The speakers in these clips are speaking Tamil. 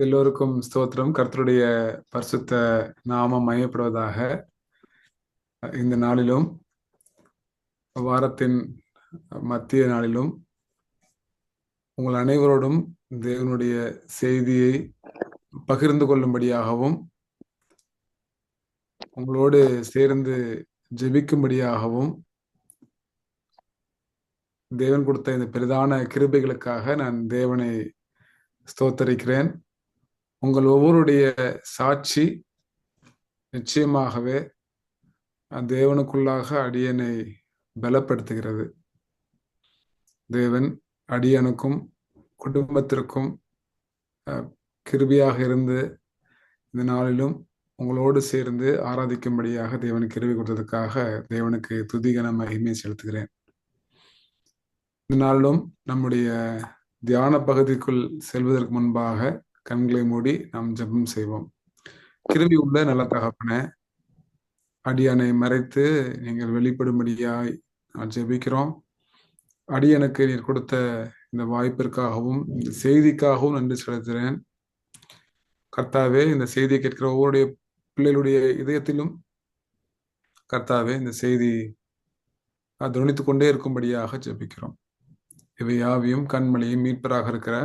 எல்லோருக்கும் ஸ்தோத்திரம் கர்த்தருடைய பரிசுத்த நாமம் மையப்படுவதாக இந்த நாளிலும் வாரத்தின் மத்திய நாளிலும் உங்கள் அனைவரோடும் தேவனுடைய செய்தியை பகிர்ந்து கொள்ளும்படியாகவும் உங்களோடு சேர்ந்து ஜெபிக்கும்படியாகவும் தேவன் கொடுத்த இந்த பெரிதான கிருபைகளுக்காக நான் தேவனை ஸ்தோத்தரிக்கிறேன். உங்கள் ஒவ்வொருடைய சாட்சி நிச்சயமாகவே தேவனுக்குள்ளாக அடியனை பலப்படுத்துகிறது. தேவன் அடியனுக்கும் குடும்பத்திற்கும் கிருபியாக இருந்து இந்த நாளிலும் உங்களோடு சேர்ந்து ஆராதிக்கும்படியாக தேவனுக்கு கிருவி கொடுத்ததுக்காக தேவனுக்கு துதிகன மகிமை செலுத்துகிறேன். நாளிலும் நம்முடைய தியான பகுதிக்குள் செல்வதற்கு முன்பாக கண்களை மூடி நாம் ஜெபம் செய்வோம். கிருவி உள்ள நல்ல தகப்பன அடியானை மறைத்து நீங்கள் வெளிப்படும்படியாய் நான் ஜெபிக்கிறோம். அடியனுக்கு நீர் கொடுத்த இந்த வாய்ப்பிற்காகவும் இந்த செய்திக்காகவும் நன்றி செலுத்துகிறேன். கர்த்தாவே இந்த செய்தியை கேட்கிற ஒவ்வொருடைய பிள்ளைகளுடைய இதயத்திலும் கர்த்தாவே இந்த செய்தி துணித்து கொண்டே இருக்கும்படியாக ஜெபிக்கிறோம். இவை யாவையும் கண்மலையும் மீட்பராக இருக்கிற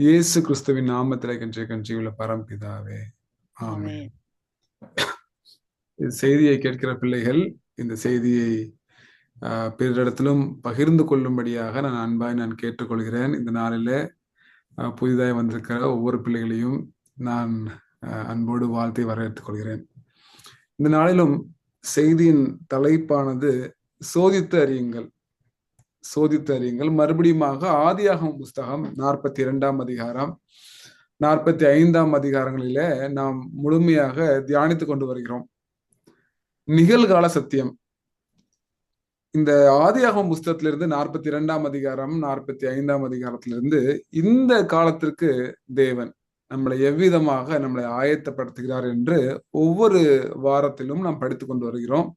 இயேசு கிறிஸ்துவின் நாமத்திலே கஞ்சி கஞ்சியுள்ள பரம்பிதாவே. ஆமே செய்தியை கேட்கிற பிள்ளைகள் இந்த செய்தியை பிறரிடத்திலும் பகிர்ந்து கொள்ளும்படியாக நான் அன்பாய் நான் கேட்டுக்கொள்கிறேன். இந்த நாளில புதிதாய் வந்திருக்கிற ஒவ்வொரு பிள்ளைகளையும் நான் அன்போடு வாழ்த்தை வரவேற்றுக் கொள்கிறேன். இந்த நாளிலும் செய்தியின் தலைப்பானது சோதித்து அறியுங்கள். சோதித்தறியுங்கள். மறுபடியுமாக ஆதியாகம் புஸ்தகம் நாற்பத்தி இரண்டாம் அதிகாரம் நாற்பத்தி ஐந்தாம் அதிகாரங்களில நாம் முழுமையாக தியானித்து கொண்டு வருகிறோம். நிகழ்கால சத்தியம். இந்த ஆதியாகம் புஸ்தகத்திலிருந்து நாற்பத்தி இரண்டாம் அதிகாரம் நாற்பத்தி ஐந்தாம் அதிகாரத்திலிருந்து இந்த காலத்திற்கு தேவன் நம்மளை எவ்விதமாக நம்மளை ஆயத்தப்படுத்துகிறார் என்று ஒவ்வொரு வாரத்திலும் நாம் படித்துக் கொண்டு வருகிறோம்.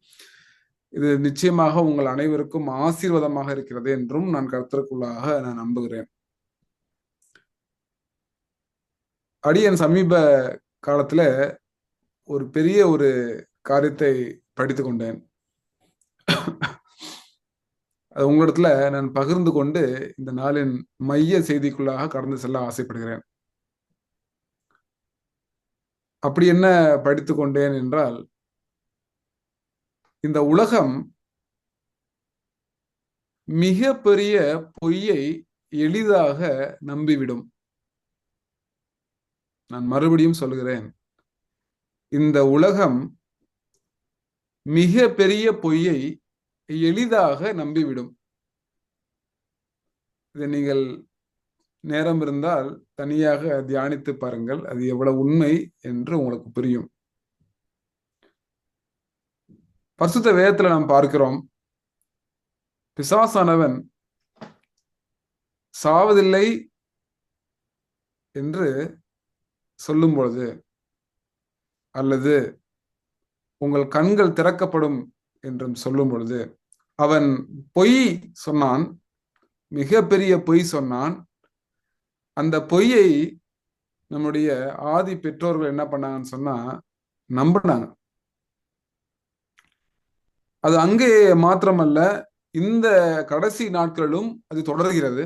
இது நிச்சயமாக உங்கள் அனைவருக்கும் ஆசீர்வாதமாக இருக்கிறது என்றும் நான் கருத்திற்குள்ளாக நான் நம்புகிறேன். அடியன் சமீப காலத்துல ஒரு பெரிய ஒரு காரியத்தை படித்து கொண்டேன். அது உங்களிடத்துல நான் பகிர்ந்து கொண்டு இந்த நாளின் மைய செய்திக்குள்ளாக கடந்து செல்ல ஆசைப்படுகிறேன். அப்படி என்ன படித்து கொண்டேன் என்றால் இந்த உலகம் மிக பெரிய பொய்யை எளிதாக நம்பிவிடும். நான் மறுபடியும் சொல்கிறேன். இந்த உலகம் மிக பெரிய பொய்யை எளிதாக நம்பிவிடும். இதை நீங்கள் நேரம் இருந்தால் தனியாக தியானித்து பாருங்கள். அது எவ்வளவு உண்மை என்று உங்களுக்கு புரியும். பரிசுத்த வேதத்துல நாம் பார்க்கிறோம். பிசாசானவன் சாவதில்லை என்று சொல்லும் பொழுது அல்லது உங்கள் கண்கள் திறக்கப்படும் என்றும் சொல்லும் பொழுது அவன் பொய் சொன்னான் மிக பெரிய பொய் சொன்னான். அந்த பொய்யை நம்முடைய ஆதி பெற்றோர்கள் என்ன பண்ணாங்கன்னு சொன்னா நம்பினாங்க. அது அங்கே மாத்திரமல்ல இந்த கடைசி நாட்களிலும் அது தொடர்கிறது.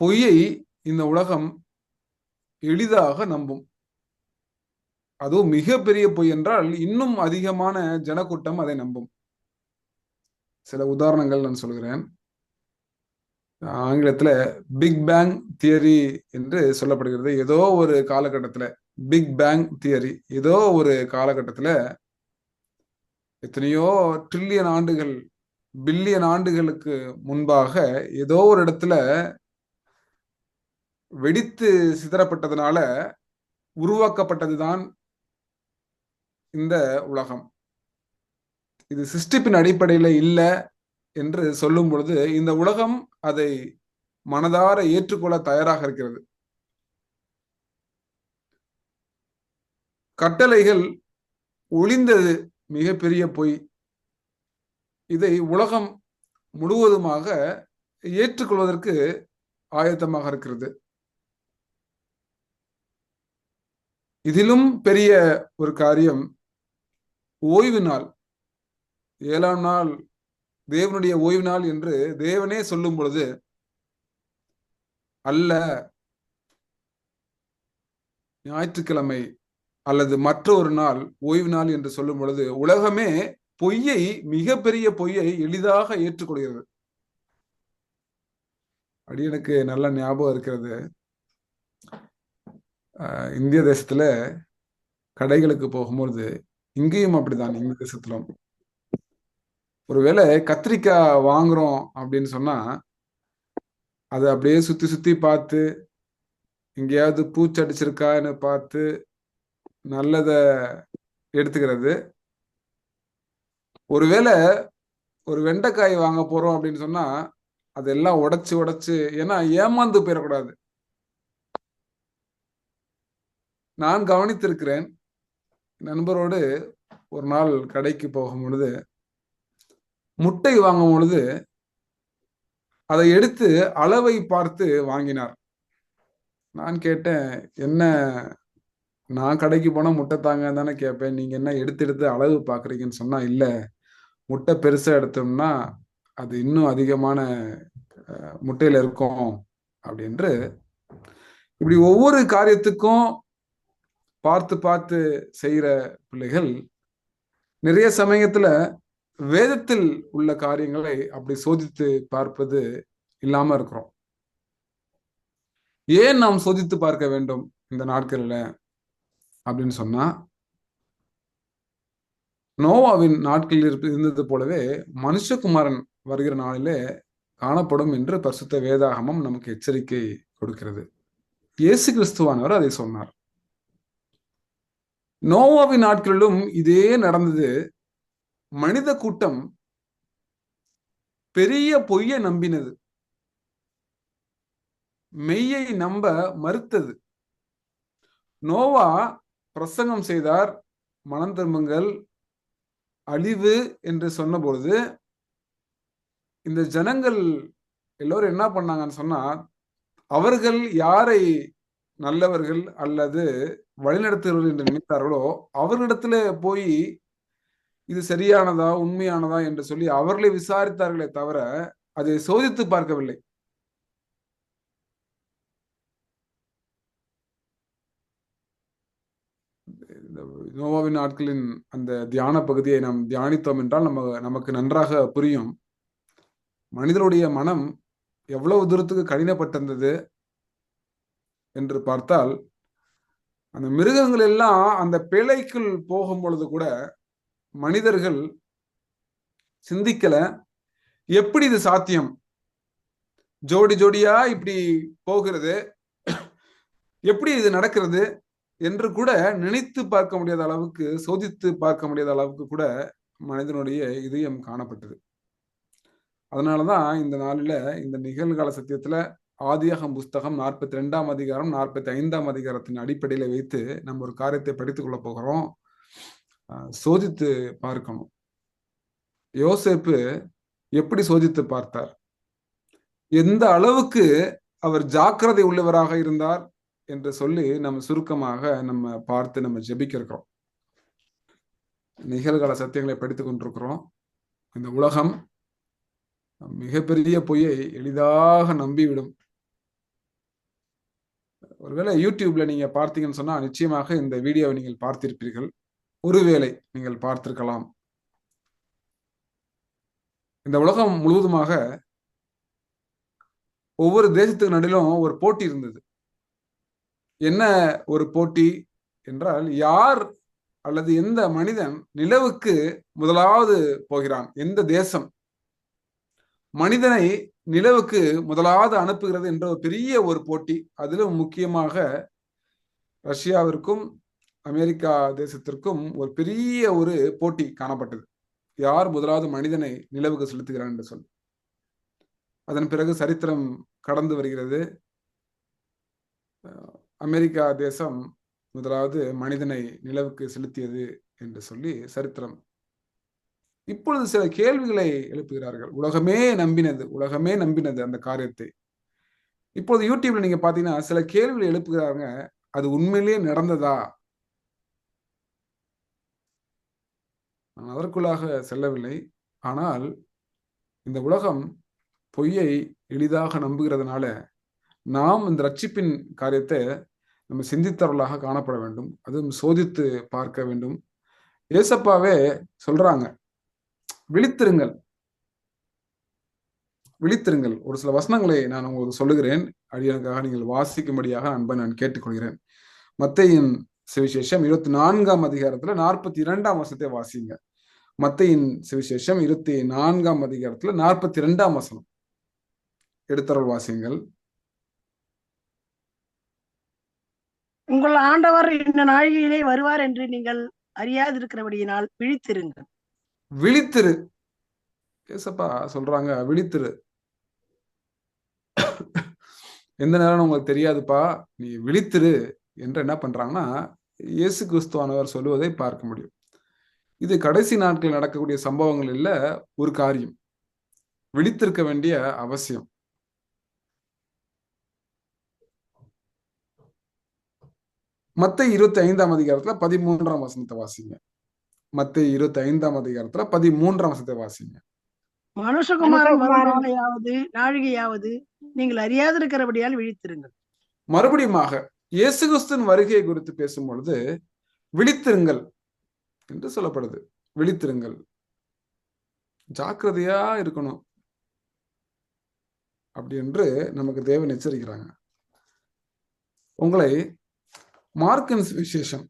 பொய்யை இந்த உலகம் எளிதாக நம்பும். அதுவும் மிகப்பெரிய பொய் என்றால் இன்னும் அதிகமான ஜனக்கூட்டம் அதை நம்பும். சில உதாரணங்கள் நான் சொல்கிறேன். ஆங்கிலத்துல பிக் பேங் தியரி என்று சொல்லப்படுகிறது. ஏதோ ஒரு காலகட்டத்துல பிக் பேங் தியரி ஏதோ ஒரு காலகட்டத்துல எத்தனையோ ட்ரில்லியன் ஆண்டுகள் பில்லியன் ஆண்டுகளுக்கு முன்பாக ஏதோ ஒரு இடத்துல வெடித்து சிதறப்பட்டதுனால உருவாக்கப்பட்டதுதான் இந்த உலகம். இது சிருஷ்டிப்பின் அடிப்படையில இல்லை என்று சொல்லும் பொழுது இந்த உலகம் அதை மனதார ஏற்றுக்கொள்ள தயாராக இருக்கிறது. கட்டளைகள் ஒளிந்தது மிகப்பெரிய பொய். இதை உலகம் முழுவதுமாக ஏற்றுக்கொள்வதற்கு ஆயத்தமாக இருக்கிறது. இதிலும் பெரிய ஒரு காரியம் ஓய்வு நாள். ஏழாம் நாள் தேவனுடைய ஓய்வு நாள் என்று தேவனே சொல்லும் பொழுது அல்ல ஞாயிற்றுக்கிழமை அல்லது மற்றொரு நாள் ஓய்வு நாள் என்று சொல்லும் பொழுது உலகமே பொய்யை மிகப்பெரிய பொய்யை எளிதாக ஏற்றுக்கொள்கிறது. எனக்கு நல்ல ஞாபகம் இருக்கிறது. இந்திய தேசத்துல கடைகளுக்கு போகும்பொழுது இங்கேயும் அப்படிதான் இந்திய தேசத்திலும். ஒருவேளை கத்திரிக்காய் வாங்குறோம் அப்படின்னு சொன்னா அதை அப்படியே சுத்தி சுத்தி பார்த்து எங்கேயாவது பூச்சடிச்சிருக்கான்னு பார்த்து நல்லத எடுத்துக்கிறது. ஒருவேளை ஒரு வெண்டைக்காய் வாங்க போறோம் அப்படின்னு சொன்னா அதெல்லாம் உடைச்சு உடைச்சு ஏன்னா ஏமாந்து போயிடக்கூடாது. நான் கவனித்திருக்கிறேன் நண்பரோடு ஒரு நாள் கடைக்கு போகும் பொழுது முட்டை வாங்கும் பொழுது அதை எடுத்து அளவை பார்த்து வாங்கினார். நான் கேட்டேன் என்ன நான் கடைக்கு போனால் முட்டை தாங்க தானே கேட்பேன். நீங்கள் என்ன எடுத்து எடுத்து அளவு பார்க்குறீங்கன்னு சொன்னால் இல்லை. முட்டை பெருசாக எடுத்தோம்னா அது இன்னும் அதிகமான முட்டையில் இருக்கும் அப்படின்று இப்படி ஒவ்வொரு காரியத்துக்கும் பார்த்து பார்த்து செய்கிற பிள்ளைகள் நிறைய சமயத்தில் வேதத்தில் உள்ள காரியங்களை அப்படி சோதித்து பார்ப்பது இல்லாம இருக்கிறோம். ஏன் நாம் சோதித்து பார்க்க வேண்டும் இந்த நாட்களில்? அப்படின்னு சொன்னா நோவாவின் நாட்களில் இருந்தது போலவே மனுஷகுமாரன் வருகிற நாளிலே காணப்படும் என்று பரிசுத்த வேதாகமம் நமக்கு எச்சரிக்கை கொடுக்கிறது. இயேசு கிறிஸ்துவானவர் அதை சொன்னார். நோவாவின் நாட்களிலும் இதே நடந்தது. மனித கூட்டம் பெரிய பொய்யை நம்பினது. மெய்யை நம்ப மறுத்தது. நோவா பிரசங்கம் செய்தார் மனம் திரும்புங்கள். அழிவு என்று சொன்னபொழுது இந்த ஜனங்கள் எல்லோரும் என்ன பண்ணாங்கன்னு சொன்னா அவர்கள் யாரை நல்லவர்கள் அல்லது வழிநடத்துகிறவர்கள் என்று நினைத்தார்களோ அவர்களிடத்துல போய் இது சரியானதா உண்மையானதா என்று சொல்லி அவர்களை விசாரித்தார்களே தவிர அதை சோதித்து பார்க்கவில்லை. நோவாவின் நாட்களின் அந்த தியான பகுதியை நாம் தியானித்தோம் என்றால் நம்ம நமக்கு நன்றாக புரியும். மனிதனுடைய மனம் எவ்வளவு தூரத்துக்கு கடினப்பட்டிருந்தது என்று பார்த்தால் அந்த மிருகங்கள் எல்லாம் அந்த பிழைக்குள் போகும் பொழுது கூட மனிதர்கள் சிந்திக்கல எப்படி இது சாத்தியம்? ஜோடி ஜோடியா இப்படி போகிறது? எப்படி இது நடக்கிறது? என்று கூட நினைத்து பார்க்க முடியாத அளவுக்கு சோதித்து பார்க்க முடியாத அளவுக்கு கூட மனிதனுடைய இதயம் காணப்பட்டது. அதனாலதான் இந்த நாளில இந்த நிகழ்கால சத்தியத்துல ஆதியாகம் புஸ்தகம் நாற்பத்தி ரெண்டாம் அதிகாரம் நாற்பத்தி ஐந்தாம் அதிகாரத்தின் அடிப்படையில வைத்து நம்ம ஒரு காரியத்தை படித்துக் கொள்ள போகிறோம் சோதித்து பார்க்கணும். யோசேப்பு எப்படி சோதித்து பார்த்தார்? எந்த அளவுக்கு அவர் ஜாக்கிரதை உள்ளவராக இருந்தார்? என்று சொல்லி நம்ம சுருக்கமாக நம்ம பார்த்து நம்ம ஜெபிக்க இருக்கிறோம் நிகழ்கால சத்தியங்களை படித்து கொண்டிருக்கிறோம். இந்த உலகம் மிகப்பெரிய பொய்யை எளிதாக நம்பிவிடும். ஒருவேளை யூடியூப்ல நீங்க பார்த்தீங்கன்னு சொன்னா நிச்சயமாக இந்த வீடியோவை நீங்கள் பார்த்திருப்பீர்கள். ஒருவேளை நீங்கள் பார்த்திருக்கலாம். இந்த உலகம் முழுவதுமாக ஒவ்வொரு தேசத்துக்கு நடுவிலும் ஒரு போட்டி இருந்தது. என்ன ஒரு போட்டி என்றால் யார் அல்லது எந்த மனிதன் நிலவுக்கு முதலாவது போகிறான்? எந்த தேசம்? மனிதனை நிலவுக்கு முதலாவது அனுப்புகிறது என்ற ஒரு பெரிய ஒரு போட்டி. அதிலும் முக்கியமாக ரஷ்யாவிற்கும் அமெரிக்கா தேசத்திற்கும் ஒரு பெரிய ஒரு போட்டி காணப்பட்டது. யார் முதலாவது மனிதனை நிலவுக்கு செலுத்துகிறான் என்று சொல்லி அதன் பிறகு சரித்திரம் கடந்து வருகிறது. அமெரிக்கா தேசம் முதலாவது மனிதனை நிலவுக்கு செலுத்தியது என்று சொல்லி சரித்திரம். இப்பொழுது சில கேள்விகளை எழுப்புகிறார்கள். உலகமே நம்பினது உலகமே நம்பினது அந்த காரியத்தை. இப்போது யூடியூப்ல நீங்க பாத்தீங்கன்னா சில கேள்விகளை எழுப்புகிறாங்க. அது உண்மையிலேயே நடந்ததா? நான் அதற்குள்ளாக செல்லவில்லை. ஆனால் இந்த உலகம் பொய்யை எளிதாக நம்புகிறதுனால நாம் இந்த ரட்சிப்பின் காரியத்தை நம்ம சிந்தித்தவர்களாக காணப்பட வேண்டும். அதுவும் சோதித்து பார்க்க வேண்டும். ஏசப்பாவே சொல்றாங்க விழித்திருங்கள். விழித்திருங்கள். ஒரு சில வசனங்களை நான் உங்களுக்கு சொல்லுகிறேன். அடியனுக்காக நீங்கள் வாசிக்கும்படியாக அன்பை நான் கேட்டுக்கொள்கிறேன். மத்தையின் சுவிசேஷம் இருபத்தி நான்காம் அதிகாரத்துல நாற்பத்தி இரண்டாம் வசத்தை வாசிங்க. மத்தையின் சுவிசேஷம் இருபத்தி நான்காம் அதிகாரத்துல நாற்பத்தி இரண்டாம் வசனம். எடுத்தரல் வாசியுங்கள். உங்கள் ஆண்டவர் இந்த நாழிகையிலே வருவார் என்று நீங்கள் அறியாதிருக்கிறபடியினால் விழித்திருங்கள். விழித்திரு. கேசப்பா சொல்றாங்க விழித்திரு. எந்த நேரம் உங்களுக்கு தெரியாதுப்பா நீ விழித்திரு என்று என்ன பண்றாங்கன்னா இயேசு கிறிஸ்துவானவர் சொல்லுவதை பார்க்க முடியும். இது கடைசி நாட்கள் நடக்கக்கூடிய சம்பவங்கள் இல்ல ஒரு காரியம். விழித்திருக்க வேண்டிய அவசியம். மத்த இருபத்தி ஐந்தாம் அதிகாரத்துல பதிமூன்றாம் வசனத்தை வாசிங்க. மத்த இருபத்தி ஐந்தாம் அதிகாரத்துல பதிமூன்றாம் வசனத்தை வாசிங்க. மனுஷகுமாரன் வரும் நாளையாவது நாழிகையாவது நீங்கள் அறியாதிருக்கிறபடியால் விழித்திருங்கள். மறுபடியுமாக இயேசு கிறிஸ்துவின் வருகை குறித்து பேசும் பொழுது விழித்திருங்கள் என்று சொல்லப்படுது. விழித்திருங்கள். ஜாக்கிரதையா இருக்கணும். அப்படி என்று நமக்கு தேவன் எச்சரிக்கிறாங்க. உங்களை மார்க்கன்ஸ் விசேஷம்.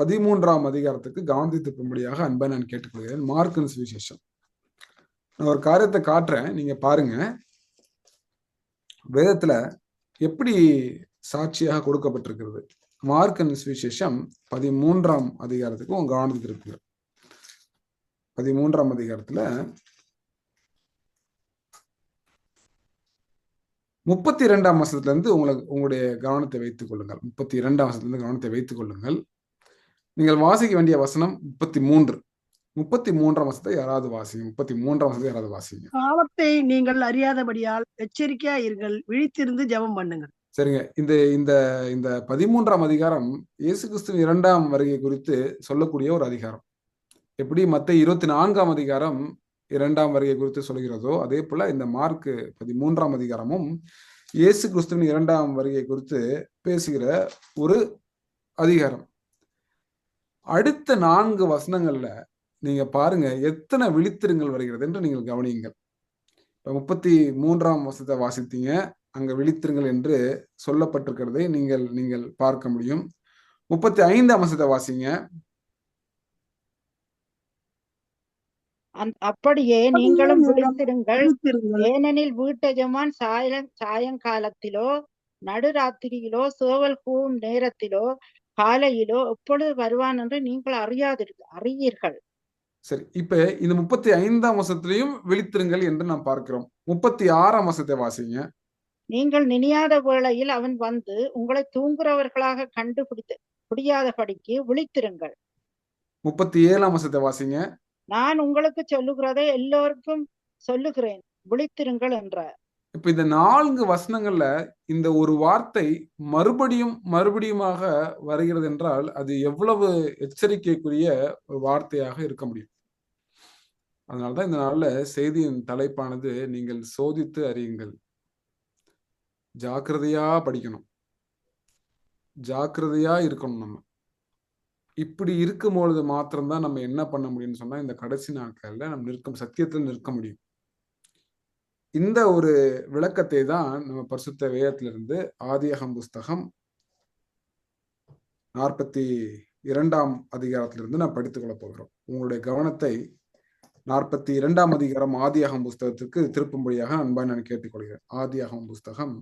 பதிமூன்றாம் அதிகாரத்துக்கு கவனத்தை திருப்பும்படியாக அன்பை நான் கேட்டுக்கொள்கிறேன். மார்க்கன்ஸ் விசேஷம். நான் ஒரு காரியத்தை காட்டுறேன். நீங்க பாருங்க. வேதத்துல எப்படி சாட்சியாக கொடுக்கப்பட்டிருக்கிறது? மார்க்கன் விசேஷம் பதிமூன்றாம் அதிகாரத்துக்கு உங்க கவனத்தை பதிமூன்றாம் அதிகாரத்துல முப்பத்தி இரண்டாம் வசனத்துல இருந்து உங்களுக்கு உங்களுடைய கவனத்தை வைத்துக் கொள்ளுங்கள். முப்பத்தி இரண்டாம் வசனத்துல இருந்து கவனத்தை வைத்துக் கொள்ளுங்கள். நீங்கள் வாசிக்க வேண்டிய வசனம் முப்பத்தி மூன்று முப்பத்தி மூன்றாம் வசனத்தை யாராவது வாசிங்க. முப்பத்தி மூன்றாம் வசனத்தை யாராவது வாசிங்க. காலத்தை நீங்கள் அறியாதபடியால் எச்சரிக்கையா இருங்கள் விழித்திருந்து ஜெபம் பண்ணுங்கள். சரிங்க. இந்த இந்த இந்த பதிமூன்றாம் அதிகாரம் இயேசு கிறிஸ்துவின் இரண்டாம் வருகை குறித்து சொல்லக்கூடிய ஒரு அதிகாரம். எப்படி? மத்த இருபத்தி நான்காம் அதிகாரம் இரண்டாம் வருகை குறித்து சொல்கிறதோ அதே போல இந்த மார்க் பதிமூன்றாம் அதிகாரமும் இயேசு கிறிஸ்துவின் இரண்டாம் வருகை குறித்து பேசுகிற ஒரு அதிகாரம். அடுத்த நான்கு வசனங்கள்ல நீங்க பாருங்க எத்தனை விழித்திருங்கள் வருகிறது என்று நீங்கள் கவனியுங்கள். இப்ப முப்பத்தி மூன்றாம் வசத்தை வாசித்தீங்க அங்க விழித்திருங்கள் என்று சொல்லப்பட்டிருக்கிறதை நீங்கள் நீங்கள் பார்க்க முடியும். முப்பத்தி ஐந்தாம் வசத்தை வாசிங்க. அப்படியே நீங்களும் விழித்திருங்கள். ஏனெனில் வீட்டஜமான் சாய சாயங்காலத்திலோ நடுராத்திரியிலோ சேவல் கூவும் நேரத்திலோ காலையிலோ எப்பொழுது வருவான் என்று நீங்கள் அறியாதிரு அறியீர்கள். சரி இப்ப இந்த முப்பத்தி ஐந்தாம் வசத்திலையும் விழித்திருங்கள் என்று நாம் பார்க்கிறோம். முப்பத்தி ஆறாம் வசத்தை வாசிங்க. நீங்கள் நினையாத வேளையில் அவன் வந்து உங்களை தூங்குறவர்களாக கண்டுபிடித்து முடியாதபடிக்கு விழித்திருங்கள். முப்பத்தி ஏழாம் வசத்தை வாசிங்க. நான் உங்களுக்கு சொல்லுகிறதை எல்லோருக்கும் சொல்லுகிறேன். விழித்திருங்கள் என்ற இப்ப இந்த நான்கு வசனங்கள்ல இந்த ஒரு வார்த்தை மறுபடியும் மறுபடியுமாக வருகிறது என்றால் அது எவ்வளவு எச்சரிக்கைக்குரிய ஒரு வார்த்தையாக இருக்க முடியும். அதனாலதான் இந்த நாள்ல செய்தியின் தலைப்பானது நீங்கள் சோதித்து அறியுங்கள். ஜாக்கிரதையா படிக்கணும். ஜாக்கிரதையா இருக்கணும் நம்ம. இப்படி இருக்கும் பொழுது மாத்திரம்தான் நம்ம என்ன பண்ண முடியும்னு சொன்னா இந்த கடைசி நாட்கள்ல நம்ம நிற்கும் சத்தியத்தில் நிற்க முடியும். இந்த ஒரு விளக்கத்தை தான் நம்ம பரிசுத்த வேதத்திலிருந்து ஆதியகம் புஸ்தகம் நாற்பத்தி இரண்டாம் அதிகாரத்திலிருந்து நான் படித்துக்கொள்ள போகிறோம். உங்களுடைய கவனத்தை நாற்பத்தி இரண்டாம் அதிகாரம் ஆதியாகம் புஸ்தகத்திற்கு திருப்பும்படியாக அன்பாய் நான் கேட்டுக்கொள்கிறேன். ஆதியாகம் புஸ்தகம்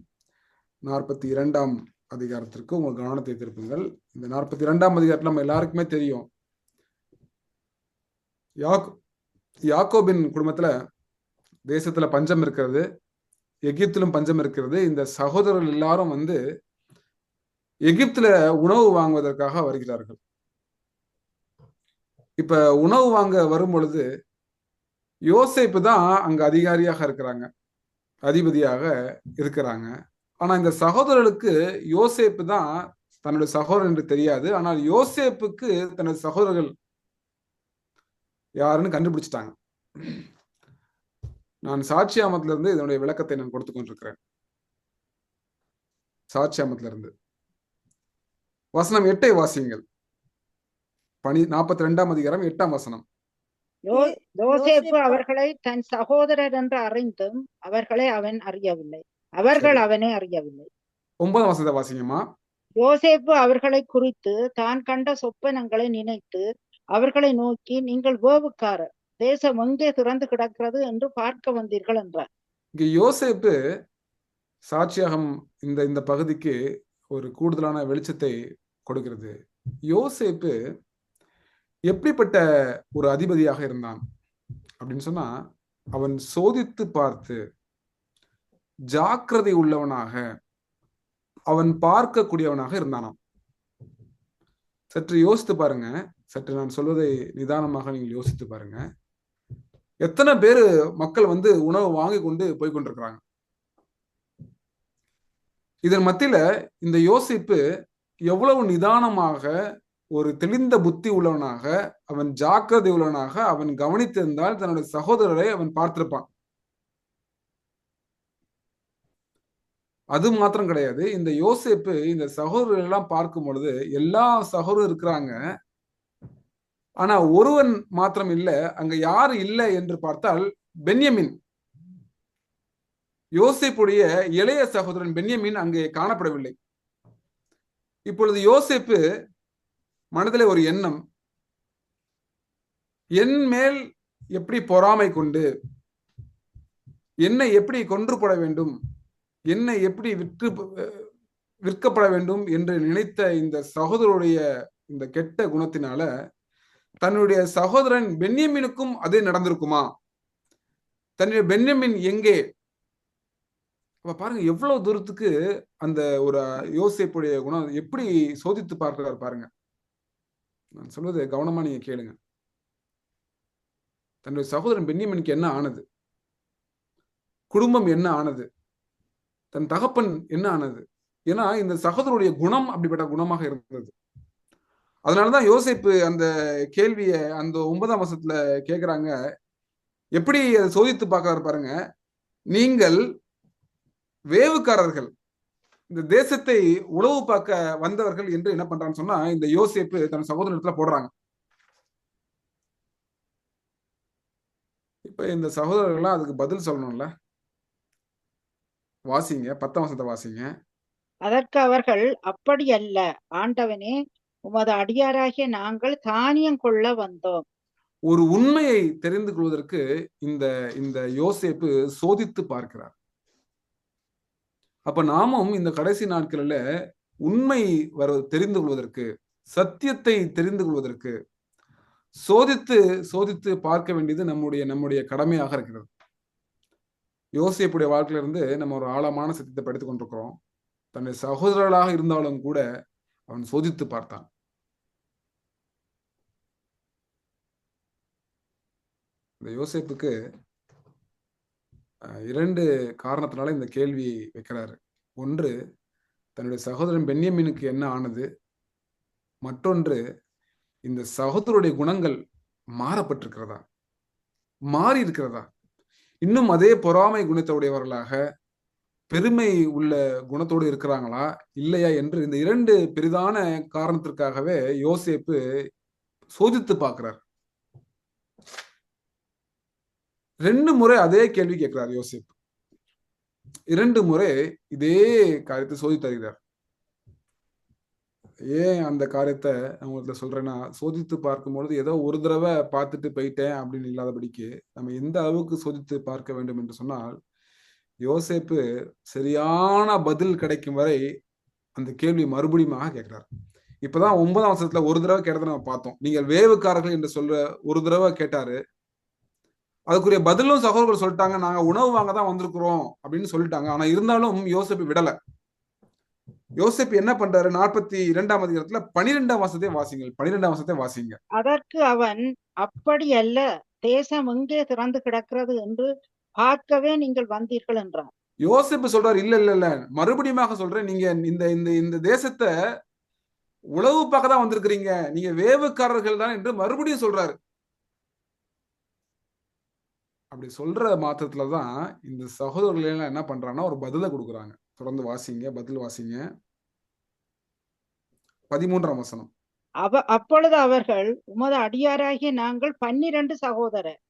நாற்பத்தி இரண்டாம் அதிகாரத்திற்கு உங்கள் கவனத்தை திருப்புங்கள். இந்த நாற்பத்தி இரண்டாம் அதிகாரத்தில் நம்ம எல்லாருக்குமே தெரியும். யாக் யாக்கோபின் குடும்பத்துல தேசத்துல பஞ்சம் இருக்கிறது எகிப்திலும் பஞ்சம் இருக்கிறது. இந்த சகோதரர்கள் எல்லாரும் வந்து எகிப்துல உணவு வாங்குவதற்காக வருகிறார்கள். இப்ப உணவு வாங்க வரும் பொழுது யோசேப்பு தான் அங்க அதிகாரியாக இருக்கிறாங்க அதிபதியாக இருக்கிறாங்க. ஆனா இந்த சகோதரர்களுக்கு யோசேப்பு தான் தன்னுடைய சகோதரன் என்று தெரியாது. ஆனால் யோசேப்புக்கு தனது சகோதரர்கள் யாருன்னு கண்டுபிடிச்சிட்டாங்க. நான் சாட்சியாமத்துல இருந்து இதனுடைய விளக்கத்தை நான் கொடுத்து கொண்டிருக்கிறேன். சாட்சியாமத்துல இருந்து வசனம் எட்டை வாசியுங்கள். பனி நாற்பத்தி ரெண்டாம் அதிகாரம் எட்டாம் வசனம். யோசேப்பு அவர்களை தன் சகோதரர் என்று அறிந்தும் அவர்களை அவன் அறியவில்லை. அவர்கள். அவனை அறியவில்லை. ஒன்பதாம் வசனத்தை வாசிங்கம்மா. யோசேப்பு அவர்களை குறித்து தான் கண்ட சொப்பனங்களை நினைத்து அவர்களை நோக்கி நீங்கள் வேவுக்காரர் தேசம் எங்கே திறந்து கிடக்கிறது என்று பார்க்க வந்தீர்கள் என்றார். இங்க யோசேப்பு சாட்சியாகம் இந்த இந்த பகுதிக்கு ஒரு கூடுதலான வெளிச்சத்தை கொடுக்கிறது. யோசேப்பு எப்படிப்பட்ட ஒரு அதிபதியாக இருந்தான் அப்படின்னு சொன்னா அவன் சோதித்து பார்த்து ஜாக்கிரதை உள்ளவனாக அவன் பார்க்கக்கூடியவனாக இருந்தானாம். சற்று யோசித்து பாருங்க. சற்று நான் சொல்வதை நிதானமாக நீங்கள் யோசித்து பாருங்க. எத்தனை பேர் மக்கள் வந்து உணவு வாங்கி கொண்டு போய் கொண்டிருக்கிறாங்க? இதன் மத்தியில இந்த யோசிப்பு எவ்வளவு நிதானமாக ஒரு தெளிந்த புத்தி உள்ளவனாக அவன் ஜாக்கிரதை உள்ளவனாக அவன் கவனித்திருந்தால் தன்னுடைய சகோதரரை அவன் பார்த்திருப்பான். அது மாத்திரம் கிடையாது. இந்த யோசிப்பு இந்த சகோதரர்கள் எல்லாம் பார்க்கும் பொழுது எல்லா சகோதரரும் இருக்கிறாங்க. ஆனா ஒருவன் மாத்திரம் இல்ல அங்க யாரு இல்லை என்று பார்த்தால் பென்யமின். யோசிப்புடைய இளைய சகோதரன் பென்யமின் அங்கே காணப்படவில்லை. இப்பொழுது யோசிப்பு மனதிலே ஒரு எண்ணம். என் மேல் எப்படி பொறாமை கொண்டு என்னை எப்படி கொன்று போட வேண்டும்? என்னை எப்படி விற்று விற்கப்பட வேண்டும் என்று நினைத்த இந்த சகோதரருடைய இந்த கெட்ட குணத்தினால தன்னுடைய சகோதரன் பென்யமினுக்கும் அதே நடந்திருக்குமா? தன்னுடைய பென்யமின் எங்கே? அப்ப பாருங்க எவ்வளவு தூரத்துக்கு அந்த ஒரு யோசிப்புடைய குணம் எப்படி சோதித்து பார்க்கிறார் பாருங்க. நான் சொல்வது கவனமா நீங்க கேளுங்க. தன்னுடைய சகோதரன் பென்யமினுக்கு என்ன ஆனது? குடும்பம் என்ன ஆனது? தன் தகப்பன் என்ன ஆனது? ஏன்னா இந்த சகோதரருடைய குணம் அப்படிப்பட்ட குணமாக இருந்தது. அதனாலதான் யோசிப்பு அந்த கேள்விய அந்த ஒன்பதாம் வருஷத்துல கேக்குறாங்க. எப்படி அதை சோதித்து பார்க்கறாரு பாருங்க. நீங்கள் வேவுக்காரர்கள் இந்த தேசத்தை உளவு பார்க்க வந்தவர்கள் என்று என்ன பண்றான்னு சொன்னா இந்த யோசிப்பு தன் சகோதரத்துல போடுறாங்க. இப்ப இந்த சகோதரர்கள்லாம் அதுக்கு பதில் சொல்லணும்ல. வாசிங்க பத்தாம் வருஷத்தை வாசிங்க. அதற்கு அவர்கள் அப்படி அல்ல ஆண்டவனே உமது அடியாராகிய நாங்கள் தானியம் கொள்ள வந்தோம். ஒரு உண்மையை தெரிந்து கொள்வதற்கு இந்த இந்த யோசேப்பு சோதித்து பார்க்கிறார். அப்ப நாமும் இந்த கடைசி நாட்களில உண்மை வர தெரிந்து கொள்வதற்கு சத்தியத்தை தெரிந்து கொள்வதற்கு சோதித்து சோதித்து பார்க்க வேண்டியது நம்முடைய நம்முடைய கடமையாக இருக்கிறது. யோசிப்புடைய வாழ்க்கையில இருந்து நம்ம ஒரு ஆழமான சத்தியத்தை படித்துக் கொண்டிருக்கிறோம். தன்னுடைய சகோதரர்களாக இருந்தாலும் கூட அவன் சோதித்து பார்த்தான். இந்த யோசேப்புக்கு இரண்டு காரணத்தினால இந்த கேள்வி வைக்கிறாரு. ஒன்று தன்னுடைய சகோதரன் பென்யமீனுக்கு என்ன ஆனது? மற்றொன்று இந்த சகோதரருடைய குணங்கள் மாறப்பட்டிருக்கிறதா? மாறி இருக்கிறதா இன்னும் அதே பொறாமை குணத்தோடையவர்களாக பெருமை உள்ள குணத்தோடு இருக்கிறாங்களா? இல்லையா என்று இந்த இரண்டு பெரிதான காரணத்திற்காகவே யோசேப்பு சோதித்து பார்க்கிறார். ரெண்டு முறை அதே கேள்வி கேட்கிறார் யோசிப் இரண்டு முறை இதே காரியத்தை சோதித்து தருகிறார் ஏன் அந்த காரியத்தை நான் உங்களுக்கு சொல்றேன்னா சோதித்து பார்க்கும் பொழுது ஏதோ ஒரு தடவை பார்த்துட்டு போயிட்டேன் அப்படின்னு இல்லாதபடிக்கு நம்ம எந்த அளவுக்கு சோதித்து பார்க்க வேண்டும் என்று சொன்னால் யோசேப்பு சரியான பதில் கிடைக்கும் வரை அந்த கேள்வி மறுபடியுமாக கேட்கிறார். இப்பதான் ஒன்பதாம் வருஷத்துல ஒரு தடவை கேட்டதை நம்ம பார்த்தோம். நீங்கள் வேவுக்காரர்கள் என்று சொல்ற ஒரு தடவை கேட்டாரு. அதுக்குரிய பதிலும் சகோதரர்கள் சொல்லிட்டாங்க நாங்க உணவு வாங்க தான் வந்திருக்கிறோம் அப்படின்னு சொல்லிட்டாங்க. ஆனா இருந்தாலும் யோசிப்பு விடலை. யோசிப்பு என்ன பண்றாரு? நாற்பத்தி இரண்டாம் அதிகாரத்துல பனிரெண்டாம் வருஷத்தை வாசிங்க பனிரெண்டாம் வருஷத்தை வாசிங்க. அதற்கு அவன் அப்படி அல்ல தேசம் எங்கே திறந்து கிடக்கிறது என்று பார்க்கவே நீங்கள் வந்தீர்கள் என்றார் யோசிப்பு சொல்றாரு இல்ல இல்ல இல்ல. மறுபடியுமாக சொல்றேன். நீங்க இந்த இந்த இந்த தேசத்தை உளவு பார்க்க தான் வந்திருக்கிறீங்க. நீங்க வேவுக்காரர்கள் தான் என்று மறுபடியும் சொல்றாரு. அப்படி சொல்ற மாத்திரத்துலதான் இந்த சகோதரர்கள் என்ன பண்றாங்கன்னா ஒரு பதிலை கொடுக்குறாங்க. தொடர்ந்து வாசிங்க பதில் வாசிங்க. பதிமூன்றாம் வசனம். அவ அப்பொழுது அவர்கள் உமது அடியாராகிய நாங்கள் பன்னிரண்டு சகோதரர்.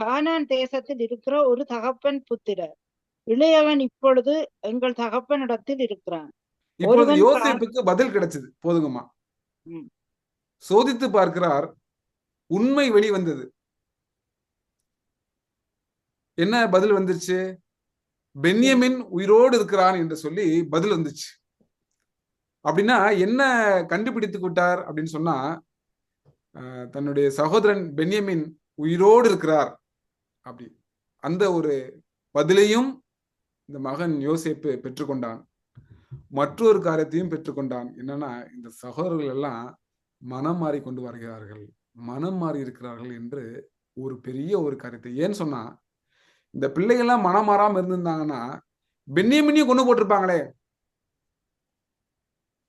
கானான் தேசத்தில் இருக்கிற ஒரு தகப்பன் புத்திரர். இளையவன் இப்பொழுது எங்கள் தகப்பனிடத்தில் இருக்கிறான். யோசேப்புக்கு பதில் கிடைச்சது. போதுங்கம்மா. சோதித்து பார்க்கிறார் உண்மை வெளிவந்தது. என்ன பதில் வந்துருச்சு? பென்யமின் உயிரோடு இருக்கிறான் என்று சொல்லி பதில் வந்துச்சு. அப்படின்னா என்ன கண்டுபிடித்து விட்டார் அப்படின்னு சொன்னா தன்னுடைய சகோதரன் பென்யமின் உயிரோடு இருக்கிறார் அப்படி. அந்த ஒரு பதிலையும் இந்த மகன் யோசிப்பு பெற்றுக்கொண்டான் மற்றொரு காரியத்தையும் பெற்றுக்கொண்டான் என்னன்னா இந்த சகோதரர்கள் எல்லாம் மனம் மாறி கொண்டு வருகிறார்கள் மனம் மாறி இருக்கிறார்கள் என்று ஒரு பெரிய ஒரு காரியத்தை. ஏன்னு சொன்னா இந்த பிள்ளைகள்லாம் மனம் மாறாம இருந்திருந்தாங்கன்னா பென்னியமினியும் கொண்டு போட்டிருப்பாங்களே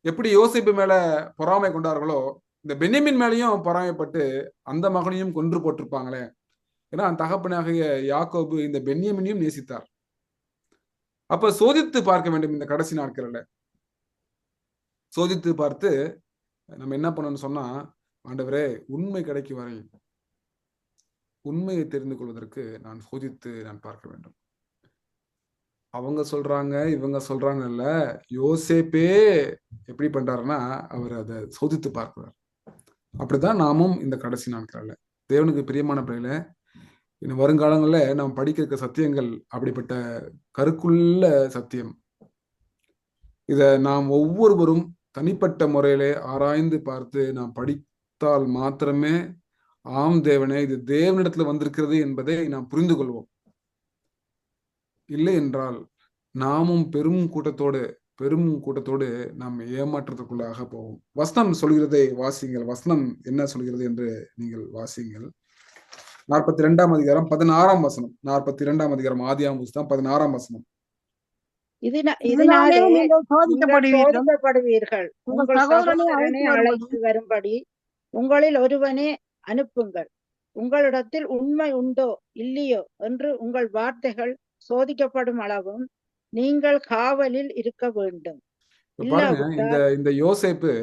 எப்படி யோசிப்பு மேல பொறாமை கொண்டார்களோ இந்த பென்னிமின் மேலேயும் பொறாமைப்பட்டு அந்த மகனையும் கொன்று போட்டிருப்பாங்களே. ஏன்னா தகப்பனாகிய யாக்கோபு இந்த பென்னியமினையும் நேசித்தார். அப்ப சோதித்து பார்க்க வேண்டும் இந்த கடைசி நாட்களில். சோதித்து பார்த்து நம்ம என்ன பண்ணணும்னு சொன்னா ஆண்டவரே உண்மை கிடைக்கும் வரை உண்மையை தெரிந்து கொள்வதற்கு நான் சோதித்து நான் பார்க்க வேண்டும். அவங்க சொல்றாங்க இவங்க சொல்றாங்க இல்ல யோசேப்பே எப்படி பண்றாருன்னா அவர் அதை சோதித்து பார்க்கிறார். அப்படிதான் நாமும் இந்த கடைசி நாட்கள்ல. தேவனுக்கு பிரியமான பிள்ளையில இன்னும் வருங்காலங்களில் நாம் படிக்க இருக்க சத்தியங்கள் அப்படிப்பட்ட கருக்குள்ள சத்தியம். இதை நாம் ஒவ்வொருவரும் தனிப்பட்ட முறையிலே ஆராய்ந்து பார்த்து நாம் படித்தால் மாத்திரமே ஆம் தேவனே இது தேவனிடத்துல வந்திருக்கிறது என்பதை நாம் புரிந்து கொள்வோம். இல்லை என்றால் நாமும் பெரும் கூட்டத்தோடு பெரும் கூட்டத்தோடு நாம் ஏமாற்றத்துக்குள்ளாக போவோம். வசனம் சொல்கிறதை வாசிங்கள். வசனம் என்ன சொல்கிறது என்று நீங்கள் வாசிங்கள். நாற்பத்தி ரெண்டாம் அதிகாரம் பதினாறாம் வசனம். நாற்பத்தி இரண்டாம் அதிகாரம் ஆதியாம் புஸ்தகம் பதினாறாம் வசனம். இதனா- இதனாலே சோதிக்கப்படுவீர்கள். உங்கள் சகோதரனை அழைத்து வரும்படி. உங்களில் ஒருவனே அனுப்புங்கள். உங்களிடத்தில் உண்மை உண்டோ இல்லையோ என்று உங்கள் வார்த்தைகள் சோதிக்கப்படும் அளவும் நீங்கள் காவலில் இருக்க வேண்டும். இந்த இந்த யோசேப்பு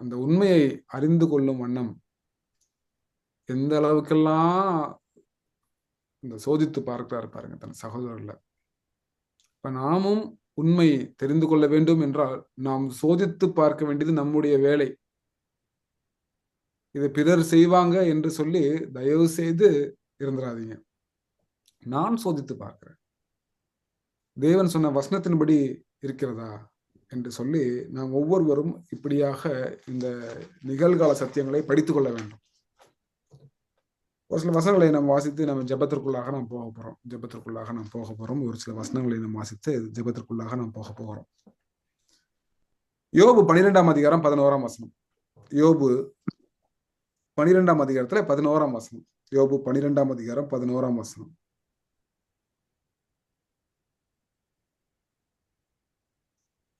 அந்த உண்மையை அறிந்து கொள்ளும் வண்ணம் எந்த அளவுக்கெல்லாம் இந்த சோதித்து பார்க்கிறாரு பாருங்க தன் சகோதரர்ல. இப்ப நாமும் உண்மை தெரிந்து கொள்ள வேண்டும் என்றால் நாம் சோதித்து பார்க்க வேண்டியது நம்முடைய வேலை. இதை பிறர் செய்வாங்க என்று சொல்லி தயவு செய்து இருந்துடாதீங்க நான் சோதித்து பார்க்கிறேன். தேவன் சொன்ன வசனத்தின்படி இருக்கிறதா என்று சொல்லி நாம் ஒவ்வொருவரும் இப்படியாக இந்த நிகழ்கால சத்தியங்களை படித்துக் கொள்ள வேண்டும். ஒரு சில வசனங்களை நாம் வாசித்து நம்ம ஜெபத்திற்குள்ளாக நாம் போக போறோம். ஜெபத்திற்குள்ளாக நாம் போக போறோம். ஒரு சில வசனங்களை நாம் வாசித்து ஜெபத்திற்குள்ளாக நாம் போக போகிறோம். யோபு பனிரெண்டாம் அதிகாரம் பதினோராம் வசனம். யோபு பனிரெண்டாம் அதிகாரத்துல பதினோராம் வசனம். யோபு பனிரெண்டாம் அதிகாரம் பதினோராம் வசனம்.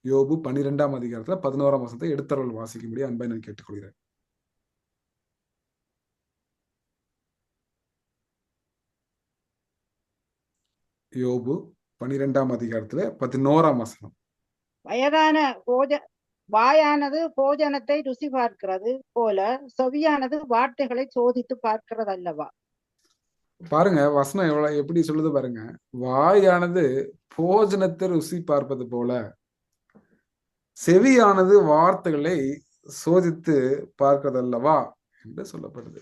யோபு பன்னிரெண்டாம் அதிகாரத்துல பதினோராம் வசனத்தை எடுத்தவர்கள் வாசிக்கும்படி அன்பை நான் கேட்டுக்கொள்கிறேன். யோபு பனிரெண்டாம் அதிகாரத்துல பதினோராம் வசனம். வயதான போஜ வாயானது போஜனத்தை ருசி பார்க்கிறது போல செவியானது வார்த்தைகளை சோதித்து பார்க்கிறது அல்லவா பாருங்க வசனம் எவ்வளவு எப்படி சொல்லுது பாருங்க. வாயானது போஜனத்தை ருசி பார்ப்பது போல செவியானது வார்த்தைகளை சோதித்து பார்க்கிறதல்லவா என்று சொல்லப்படுது.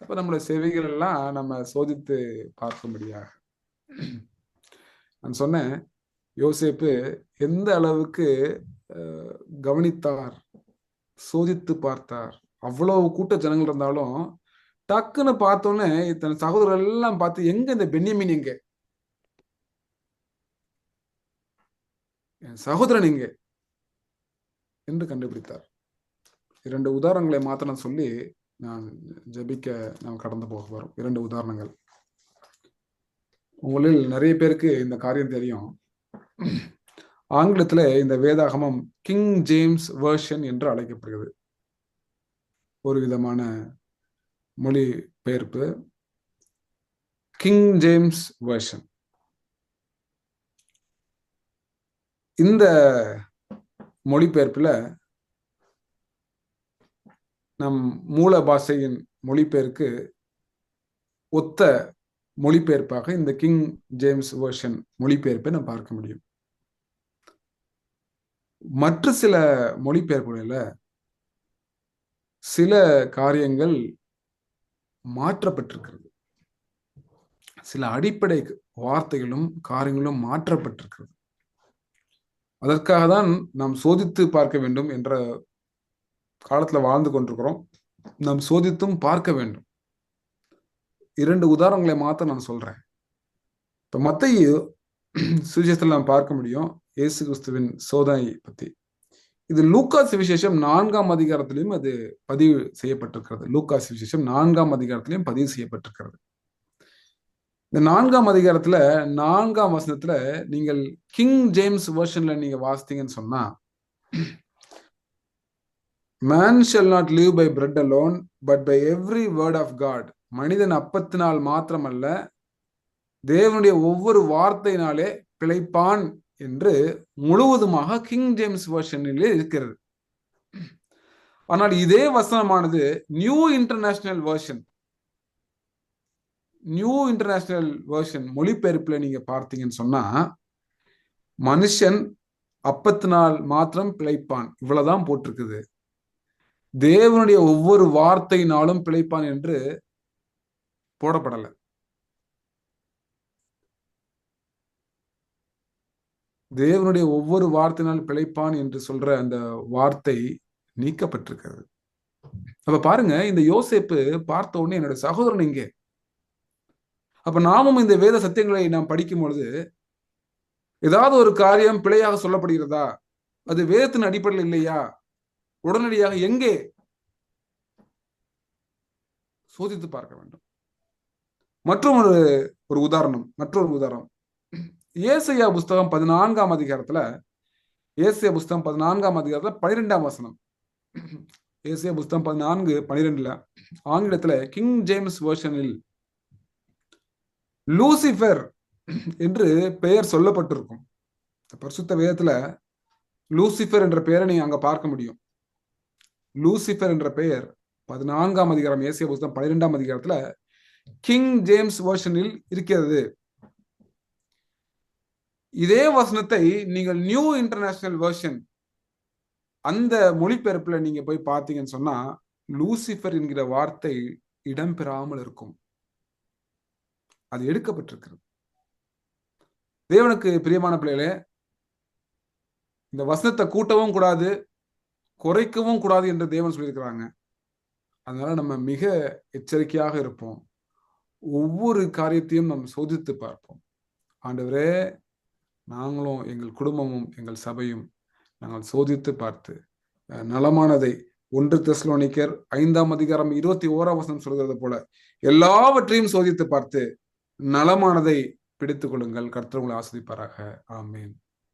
அப்ப நம்மளுடைய செவிகள் எல்லாம் நம்ம சோதித்து பார்க்கும்படியாக. நான் சொன்னேன் யோசேப்பு எந்த அளவுக்கு கவனித்தார் சோதித்து பார்த்தார். அவ்வளவு கூட்ட ஜனங்கள் இருந்தாலும் டக்குன்னு பார்த்தோன்னே தன் சகோதரர் எல்லாம் பார்த்து எங்க இந்த பென்னியமின் எங்க என் சகோதரன் எங்க என்று கண்டுபிடித்தார். இரண்டு உதாரணங்களை மாத்திரம் சொல்லி நான் ஜெபிக்க நாம் கடந்து போக வரும். இரண்டு உதாரணங்கள். உங்களில் நிறைய பேருக்கு இந்த காரியம் தெரியும். ஆங்கிலத்தில் இந்த வேதாகமம் கிங் ஜேம்ஸ் வேர்ஷன் என்று அழைக்கப்படுகிறது. ஒரு விதமான மொழி பெயர்ப்பு. கிங் ஜேம்ஸ் வேர்ஷன் இந்த மொழிபெயர்ப்பில் நம் மூல பாஷையின் மொழிபெயர்க்கு ஒத்த மொழிபெயர்ப்பாக இந்த கிங் ஜேம்ஸ் வேர்ஷன் மொழிபெயர்ப்பை நாம் பார்க்க முடியும். மற்ற சில மொழிபெயர்ப்புகளில் சில காரியங்கள் மாற்றப்பட்டிருக்கிறது. சில அடிப்படை வார்த்தைகளும் காரியங்களும் மாற்றப்பட்டிருக்கிறது. அதற்காக தான் நாம் சோதித்து பார்க்க வேண்டும் என்ற காலத்துல வாழ்ந்து கொண்டிருக்கிறோம். நாம் சோதித்தும் பார்க்க வேண்டும். இரண்டு உதாரணங்களை மாத்த நான் சொல்றேன். இப்ப மத்திய சுவிசேஷத்தில் நாம் பார்க்க முடியும் இயேசு கிறிஸ்துவின் சோதனை பத்தி. இது லூக்கா சுவிசேஷம் நான்காம் அதிகாரத்திலையும் அது பதிவு செய்யப்பட்டிருக்கிறது. லூக்கா சுவிசேஷம் நான்காம் அதிகாரத்திலையும் பதிவு செய்யப்பட்டிருக்கிறது. இந்த நான்காம் அதிகாரத்துல நான்காம் வசனத்துல நீங்கள் கிங் ஜேம்ஸ் வேர்ஷன்ல நீங்க வாசித்தீங்கன்னு சொன்னா man shall not live by bread alone but by every word of God மனிதன் அப்பத்தினால் மாத்திரமல்ல தேவனுடைய ஒவ்வொரு வார்த்தையினாலே பிழைப்பான் என்று முழுவதுமாக கிங் ஜேம்ஸ் வேர்ஷனிலே இருக்கிறது. ஆனால் இதே வசனமானது new international version new international version மொழிபெயர்ப்புல நீங்க பார்த்தீங்கன்னு சொன்னா மனுஷன் அப்பத்தினால் மாத்திரம் பிழைப்பான். இவ்வளவுதான் போட்டிருக்குது. தேவனுடைய ஒவ்வொரு வார்த்தையினாலும் பிழைப்பான் என்று போடப்படலை. தேவனுடைய ஒவ்வொரு வார்த்தையினால் பிழைப்பான் என்று சொல்ற அந்த வார்த்தை நீக்கப்பட்டிருக்கிறது. அப்ப பாருங்க இந்த யோசேப்பு பார்த்த உடனே என்னோட சகோதரன் இங்கே. அப்ப நாமும் இந்த வேத சத்தியங்களை நாம் படிக்கும் பொழுது ஏதாவது ஒரு காரியம் பிழையாக சொல்லப்படுகிறதா? அது வேதத்தின் அடிப்படையில் இல்லையா? உடனடியாக எங்கே? சோதித்து பார்க்க வேண்டும். மற்றும் ஒரு ஒரு உதாரணம் மற்றொரு உதாரணம். ஏசையா புஸ்தகம் பதினான்காம் அதிகாரத்துல ஏசியா புஸ்தகம் பதினான்காம் அதிகாரத்துல பனிரெண்டாம் வசனம். ஏசியா புஸ்தகம் பதினான்கு பனிரெண்டுல ஆங்கிலத்துல கிங் ஜேம்ஸ் வேர்ஷனில் லூசிஃபர் என்று பெயர் சொல்லப்பட்டிருக்கும். பரிசுத்த வேதத்துல லூசிஃபர் என்ற பெயரை நீங்க அங்க பார்க்க முடியும். லூசிஃபர் என்ற பெயர் பதினான்காம் அதிகாரம் ஏசிய புஸ்தகம் பன்னிரெண்டாம் அதிகாரத்துல கிங் ஜேம்ஸ் வேர்ஷனில் இருக்கிறது. இதே வசனத்தை நீங்கள் நியூ இன்டர்நேஷனல் வேர்ஷன் அந்த மொழிபெயர்ப்புல நீங்க போய் பார்த்தீங்கன்னு சொன்னா லூசிஃபர் என்கிற வார்த்தை இடம்பெறாமல் இருக்கும். அது எடுக்கப்பட்டிருக்கிறது. தேவனுக்கு பிரியமான பிள்ளைகளே இந்த வசனத்தை கூட்டவும் கூடாது குறைக்கவும் கூடாது என்று தேவன் சொல்லியிருக்கிறாங்க. அதனால நம்ம மிக எச்சரிக்கையாக இருப்போம். ஒவ்வொரு காரியத்தையும் நாம் சோதித்து பார்ப்போம். ஆண்டவரே நாங்களும் எங்கள் குடும்பமும் எங்கள் சபையும் நாங்கள் சோதித்து பார்த்து நலமானதை ஒன்று தெஸ்லோனிக்கர் ஐந்தாம் அதிகாரம் இருபத்தி ஓராம் வசனம் சொல்கிறது போல எல்லாவற்றையும் சோதித்து பார்த்து நலமானதை பிடித்துக் கொள்ளுங்கள். கர்த்தர் உங்களை ஆஸ்வதிப்பாராக ஆமேன்.